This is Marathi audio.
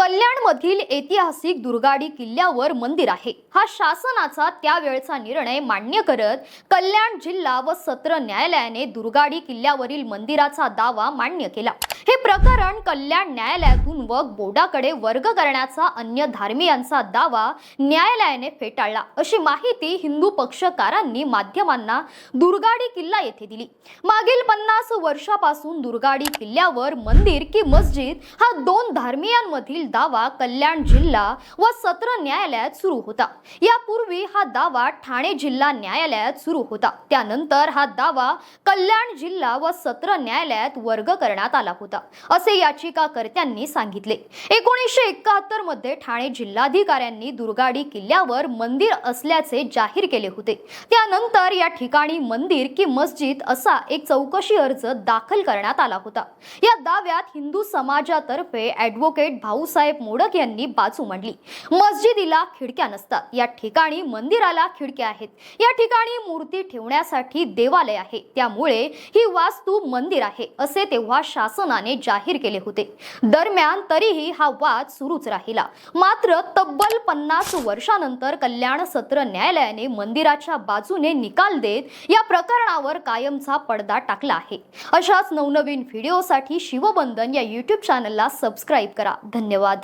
कल्याणमधील ऐतिहासिक दुर्गाडी किल्ल्यावर मंदिर आहे. हा शासनाचा त्यावेळचा निर्णय मान्य करत कल्याण जिल्हा व सत्र न्यायालयाने दुर्गाडी किल्ल्यावरील मंदिराचा दावा मान्य केला. हे प्रकरण कल्याण न्यायालयातून व बोर्डाकडे वर्ग करण्याचा अन्य धार्मियांचा दावा न्यायालयाने फेटाळला. अशी माहिती हिंदू पक्षकारांनी माध्यमांना दुर्गाडी किल्ला येथे दिली. मागील पन्नास वर्षापासून दुर्गाडी किल्ल्यावर मंदिर की मस्जिद हा दोन धार्मियांमधील दावा कल्याण जिल्हा व सत्र न्यायालयात सुरू होता. यापूर्वी हा दावा ठाणे जिल्हा न्यायालयात सुरू होता. त्यानंतर हा दावा कल्याण जिल्हा व सत्र न्यायालयात वर्ग करण्यात आला होता. असे याचिकाकर्त्यांनी सांगितले. एकोणीसशे एकाहत्तरमध्ये ठाणे जिल्हाधिकाऱ्यांनी दुर्गाडी किल्ल्यावर मंदिर असल्याचे जाहीर केले होते. त्यानंतर या ठिकाणी मंदिर की मस्जिद असा एक चौकशी अर्ज दाखल करण्यात आला होता. या दाव्यात हिंदू समाजातर्फे ॲडव्होकेट भाऊसाहेब मोडक यांनी बाजू मांडली. मस्जिदीला खिडक्या नसतात. या ठिकाणी मंदिराला खिडक्या आहेत. या ठिकाणी मूर्ती ठेवण्यासाठी देवालय आहे. त्यामुळे ही वास्तू मंदिर आहे असे तेव्हा शासनाने जाहीर केले होते. दरम्यान तरीही हा वाद सुरूच राहिला. मात्र तब्बल पन्नास वर्षानंतर कल्याण सत्र न्यायालयाने मंदिराच्या बाजूने निकाल देत या प्रकरणावर कायमचा पडदा टाकला आहे. अशाच नवनवीन व्हिडिओसाठी शिवबंधन या यूट्यूब चॅनलला सबस्क्राईब करा. धन्यवाद.